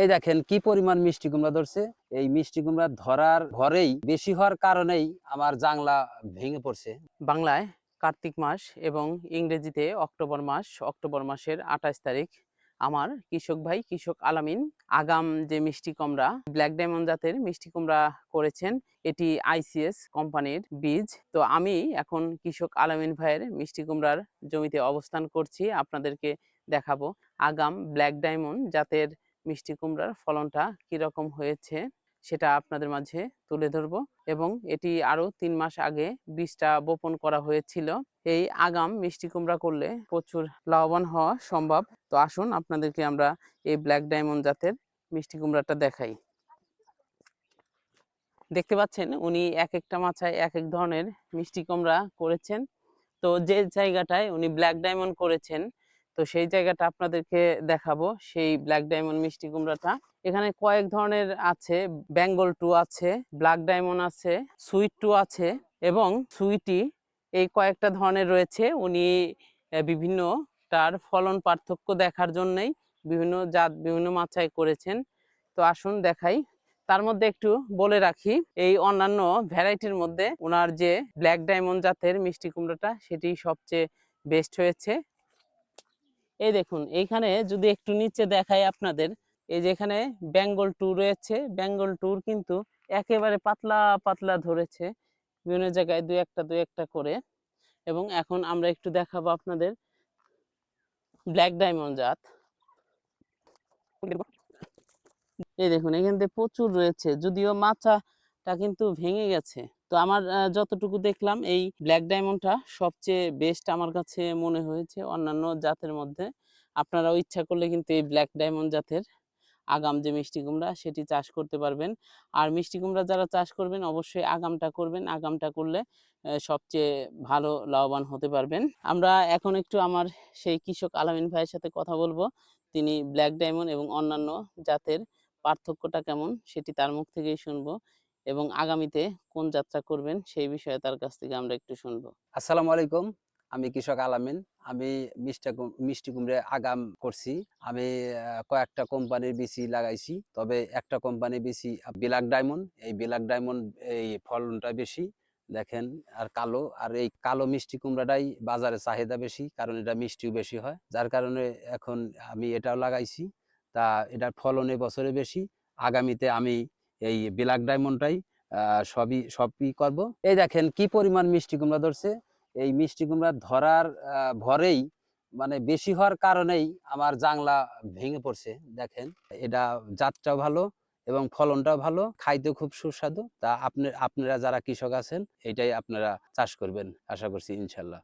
এই দেখেন কি পরিমাণ মিষ্টি কুমড়া ধরছে। এই মিষ্টি কুমড়া ধরার ঘরেই বেশি হওয়ার কারণেই আমার জাংলা ভেঙে পড়ছে। বাংলায় কার্তিক মাস এবং ইংরেজিতে অক্টোবর মাস। অক্টোবর মাসের আঠাশ তারিখ। আমার কৃষক ভাই, কৃষক আলামিন, আগাম যে মিষ্টি কুমড়া, ব্ল্যাক ডায়মন্ড জাতের মিষ্টি কুমড়া করেছেন, এটি আইসিএস কোম্পানির বীজ। তো আমি এখন কৃষক আলামিন ভাইয়ের মিষ্টি কুমড়ার জমিতে অবস্থান করছি। আপনাদেরকে দেখাবো। আগাম ব্ল্যাক ডায়মন্ড জাতের মিষ্টি কুমড়ার ফলনটা কীরকম হয়েছে সেটা আপনাদের মাঝে তুলে ধরবো এবং এটি আরও তিন মাস আগে বীজটা বপন করা হয়েছিল। এই আগাম মিষ্টি কুমড়া করলে প্রচুর লাভবান হওয়া সম্ভব। তো আসুন আপনাদেরকে আমরা এই ব্ল্যাক ডায়মন্ড জাতের মিষ্টি কুমড়াটা দেখাই। দেখতে পাচ্ছেন উনি এক একটা মাছায় এক এক ধরনের মিষ্টি কুমড়া করেছেন। তো যে জায়গাটায় উনি ব্ল্যাক ডায়মন্ড করেছেন তো সেই জায়গাটা আপনাদেরকে দেখাবো, সেই ব্ল্যাক ডায়মন্ড মিষ্টি কুমড়াটা। এখানে কয়েক ধরনের আছে বেঙ্গল টু আছে ব্ল্যাক ডায়মন্ড আছে সুইট টু আছে এবং সুইটি এই কয়েকটা ধরনের রয়েছে। উনি বিভিন্ন তার ফলন পার্থক্য দেখার জন্যই বিভিন্ন জাত, বিভিন্ন মাচায় করেছেন। তো আসুন দেখাই। তার মধ্যে একটু বলে রাখি, এই অন্যান্য ভ্যারাইটির মধ্যে ওনার যে ব্ল্যাক ডায়মন্ড জাতের মিষ্টি কুমড়োটা, সেটি সবচেয়ে বেস্ট হয়েছে। এই দেখুন, এইখানে যদি একটু নিচে দেখাই আপনাদের, এই যে এখানে বেঙ্গল টু রয়েছে। বেঙ্গল টুর কিন্তু একেবারে পাতলা পাতলা ধরেছে, বিভিন্ন জায়গায় দু একটা দু একটা করে। এবং এখন আমরা একটু দেখাবো আপনাদের ব্ল্যাক ডায়মন্ড জাত। এই দেখুন, এখান থেকে প্রচুর রয়েছে, যদিও মাচাটা কিন্তু ভেঙে গেছে। তো আমার যতটুকু দেখলাম এই ব্ল্যাক ডায়মন্ডটা সবচেয়ে বেস্ট আমার কাছে মনে হয়েছে অন্যান্য জাতের মধ্যে। আপনারাও ইচ্ছা করলে কিন্তু এই ব্ল্যাক ডায়মন্ড জাতের আগাম যে মিষ্টি কুমড়া সেটি চাষ করতে পারবেন। আর মিষ্টি কুমড়া যারা চাষ করবেন অবশ্যই আগামটা করবেন। আগামটা করলে সবচেয়ে ভালো লাভবান হতে পারবেন। আমরা এখন একটু আমার সেই কৃষক আলামিন ভাইয়ের সাথে কথা বলব। তিনি ব্ল্যাক ডায়মন্ড এবং অন্যান্য জাতের পার্থক্যটা কেমন সেটি তার মুখ থেকেই শুনব। এবং আগামীতে কোন যাত্রা করবেন সেই বিষয়ে তার কাছ থেকে আমরা একটু শুনব। আসসালামু আলাইকুম, আমি কৃষক আলামিন। আমি মিষ্টা কুমড়ে আগাম করছি। আমি কয়েকটা কোম্পানির বিসি লাগাইছি, তবে একটা কোম্পানির বিসি বিলাক ডায়মন্ড, এই বিলাক ডায়মন্ড, এই ফলনটা বেশি, দেখেন, আর কালো, আর এই কালো মিষ্টি কুমড়াটাই বাজারে চাহিদা বেশি, কারণ এটা মিষ্টিও বেশি হয়। যার কারণে এখন আমি এটাও লাগাইছি, তা এটার ফলন এ বছরে বেশি, আগামীতে আমি এই ব্ল্যাক ডায়মন্ডটাই সবই সবই করব। এই দেখেন কি পরিমাণ মিষ্টি কুমড়া ধরছে। এই মিষ্টি কুমড়া ধরার ভরেই মানে বেশি হওয়ার কারণেই আমার জাংলা ভেঙে পড়ছে, দেখেন। এটা জাতটাও ভালো এবং ফলনটাও ভালো খাইতে খুব সুস্বাদু। তা আপনি, আপনারা যারা কৃষক আছেন, এটাই আপনারা চাষ করবেন, আশা করছি, ইনশাল্লাহ।